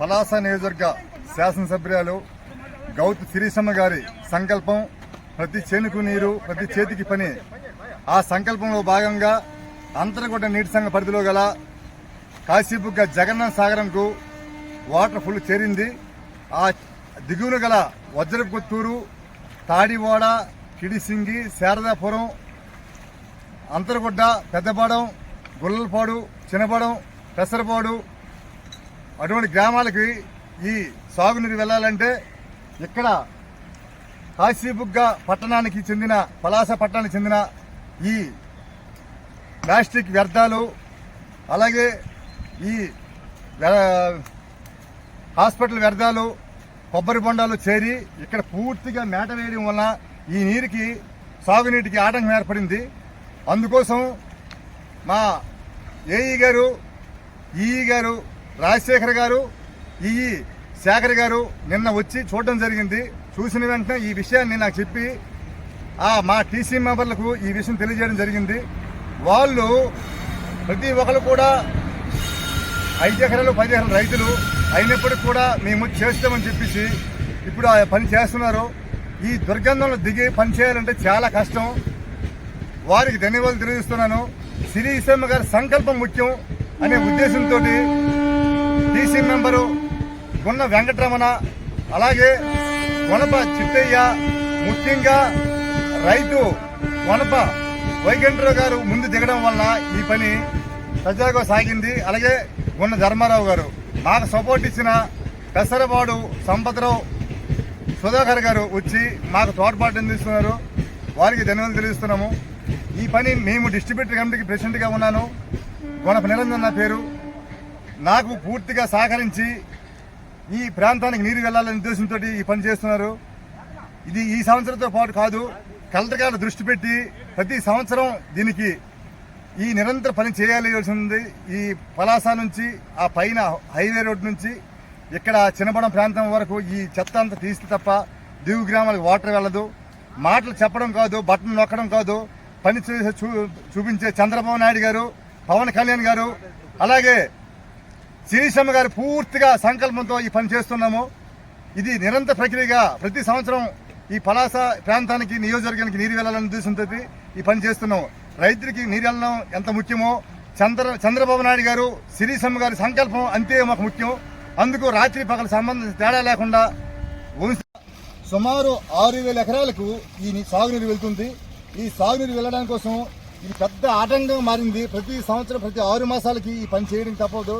పలాస నియోజకవర్గ శాసనసభ్యురాలు గౌతు శిరీషమ్మ గారి సంకల్పం ప్రతి చేనుకు నీరు ప్రతి చేతికి పని. ఆ సంకల్పంలో భాగంగా అంతర్గొడ్డ నీటి సంఘ పరిధిలో గల కాశీపుగ్గ జగన్నాథ సాగరంకు వాటర్ ఫుల్ చేరింది. ఆ దిగువన గల వజ్రపుత్తూరు తాడివాడ కిడిసింగి శారదాపురం అంతరగుడ్డ పెద్దపాడం గుల్లపాడు చిన్నపాడం పెసరపాడు అటువంటి గ్రామాలకి ఈ సాగునీరు వెళ్ళాలంటే ఇక్కడ కాశీబుగ్గ పట్టణానికి చెందిన పలాస పట్టణానికి చెందిన ఈ ప్లాస్టిక్ వ్యర్థాలు అలాగే ఈ హాస్పిటల్ వ్యర్థాలు కొబ్బరి బొండాలు చేరి ఇక్కడ పూర్తిగా మేట వేయడం వల్ల ఈ నీరుకి సాగునీటికి ఆటంకం ఏర్పడింది. అందుకోసం మా ఏఈ గారు ఈఈ గారు రాజశేఖర్ గారు ఈ శేఖర్ గారు నిన్న వచ్చి చూడడం జరిగింది. చూసిన వెంటనే ఈ విషయాన్ని నాకు చెప్పి ఆ మా టీసీ మెంబర్లకు ఈ విషయం తెలియజేయడం జరిగింది. వాళ్ళు ప్రతి ఒక్కరు కూడా ఐదు ఎకరాలు పది ఎకరాలు రైతులు అయినప్పటికీ కూడా మేము చేస్తామని చెప్పేసి ఇప్పుడు ఆ పని చేస్తున్నారు. ఈ దుర్గంధంలో దిగి పని చేయాలంటే చాలా కష్టం. వారికి ధన్యవాదాలు తెలియజేస్తున్నాను. సిరి ఇసమ్మ గారి సంకల్పం ముఖ్యం అనే ఉద్దేశంతో డీసీ మెంబరు గున్న వెంకటరమణ అలాగే వనప చిట్టయ్య ముఖ్యంగా రైతు వనప వైకంఠరావు గారు ముందు దిగడం వల్ల ఈ పని సజాగా సాగింది. అలాగే గున్న ధర్మారావు గారు మాకు సపోర్ట్ ఇచ్చిన పెసరపాడు సంపతరావు సుధాకర్ గారు వచ్చి మాకు తోడ్పాటు అందిస్తున్నారు. వారికి ధన్యవాదాలు తెలియజేస్తున్నాము ఈ పని మేము డిస్ట్రిబ్యూటర్ కమిటీకి ప్రెసిడెంట్గా ఉన్నాను. గుణప నిరంజన్ నా పేరు. నాకు పూర్తిగా సహకరించి ఈ ప్రాంతానికి నీరు వెళ్ళాలనే ఉద్దేశంతో ఈ పని చేస్తున్నారు. ఇది ఈ సంవత్సరంతో పాటు కాదు కలెక్టర్ గారు దృష్టి పెట్టి ప్రతి సంవత్సరం దీనికి ఈ నిరంతర పని చేయాల్సి ఉంది. ఈ పలాస నుంచి ఆ పైన హైవే రోడ్ నుంచి ఇక్కడ చిన్నబడం ప్రాంతం వరకు ఈ చెత్త అంతా తీస్తే తప్ప దిగు గ్రామాలకు వాటర్ వెళ్ళదు. మాటలు చెప్పడం కాదు బట్టలు నొక్కడం కాదు పని చూ చూపించే చంద్రబాబు నాయుడు గారు పవన్ కళ్యాణ్ గారు అలాగే శిరీషమ్మ గారు పూర్తిగా సంకల్పంతో ఈ పని చేస్తున్నాము. ఇది నిరంతర ప్రక్రియగా ప్రతి సంవత్సరం ఈ పలాస ప్రాంతానికి నియోజకవర్గానికి నీరు వెళ్ళాలని ఉద్దేశంతో ఈ పని చేస్తున్నాం రైతులకి నీరు వెళ్ళడం ఎంత ముఖ్యమో చంద్ర చంద్రబాబు నాయుడు గారు శిరీషమ్మ గారి సంకల్పం అంతే మాకు ముఖ్యం. అందుకు రాత్రి పగల సంబంధం తేడా లేకుండా సుమారు ఆరు వేల ఎకరాలకు ఈ సాగునీరు వెళ్తుంది. ఈ సాగునీరు వెళ్ళడానికి కోసం ఇది పెద్ద ఆటంకం మారింది. ప్రతి సంవత్సరం ప్రతి ఆరు మాసాలకి ఈ పని చేయడం తప్పదు.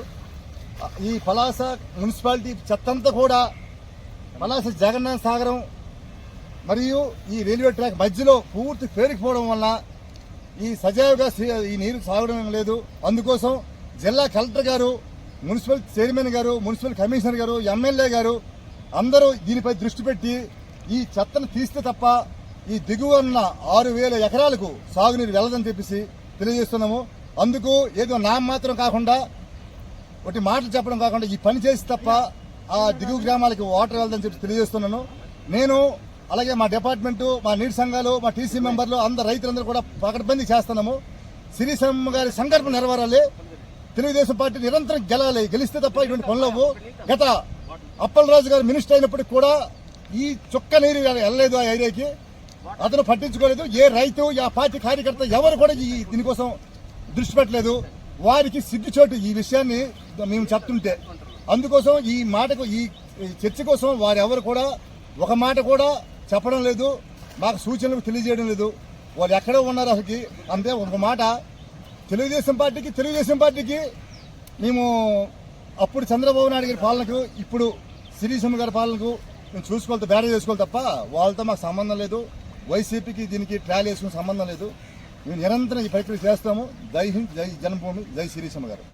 ఈ పలాస మున్సిపాలిటీ చెత్తంతా కూడా పలాస జగన్నాథ సాగరం మరియు ఈ రైల్వే ట్రాక్ మధ్యలో పూర్తి పేరుకుపోవడం వల్ల ఈ సజావుగా ఈ నీరు సాగడం లేదు. అందుకోసం జిల్లా కలెక్టర్ గారు మున్సిపల్ చైర్మన్ గారు మున్సిపల్ కమిషనర్ గారు ఎమ్మెల్యే గారు అందరూ దీనిపై దృష్టి పెట్టి ఈ చెత్తను తీస్తే తప్ప ఈ దిగువ ఉన్న ఆరు వేల ఎకరాలకు సాగునీరు వెళ్ళదని చెప్పేసి తెలియజేస్తున్నాము. అందుకు ఏదో నా మాత్రం కాకుండా ఒకటి మాటలు చెప్పడం కాకుండా ఈ పని చేసి తప్ప ఆ దిగువ గ్రామాలకి వాటర్ వెళ్దని చెప్పి తెలియజేస్తున్నాను. నేను అలాగే మా డిపార్ట్మెంటు మా నీటి సంఘాలు మా టీసీ మెంబర్లు అందరు రైతులందరూ కూడా పకడ్బందీ చేస్తున్నాము. సిరిసమ్మ గారి సంకల్పం నెరవేరాలి. తెలుగుదేశం పార్టీ నిరంతరం గెలాలి. గెలిస్తే తప్ప ఇటువంటి పనులవు గత అప్పలరాజు గారు మినిస్టర్ అయినప్పటికీ కూడా ఈ చుక్క నీరు వెళ్ళలేదు ఆ ఏరియాకి. అతను పట్టించుకోలేదు. ఏ రైతు ఆ పార్టీ కార్యకర్త ఎవరు కూడా ఈ దీనికోసం దృష్టి పెట్టలేదు. వారికి సిగ్గుచోటు ఈ విషయాన్ని మేము చెప్తుంటే. అందుకోసం ఈ మాటకు ఈ చర్చ కోసం వారెవరు కూడా ఒక మాట కూడా చెప్పడం లేదు. మాకు సూచనలు తెలియజేయడం లేదు. వాళ్ళు ఎక్కడో ఉన్నారు అసలుకి? అంతే ఒక మాట తెలుగుదేశం పార్టీకి తెలుగుదేశం పార్టీకి మేము అప్పుడు చంద్రబాబు నాయుడు గారి పాలనకు ఇప్పుడు సిరీసమ్మ గారి పాలనకు మేము చూసుకోవాలి బేడ చేసుకోవాలి తప్ప వాళ్ళతో మాకు సంబంధం లేదు. వైసీపీకి దీనికి ట్రాలీ వేసుకునే సంబంధం లేదు. మేము నిరంతరం ఈ ప్రక్రియ చేస్తాము. జై హింద్ జై జన్మభూమి జై శిరీషమ్మ గారు.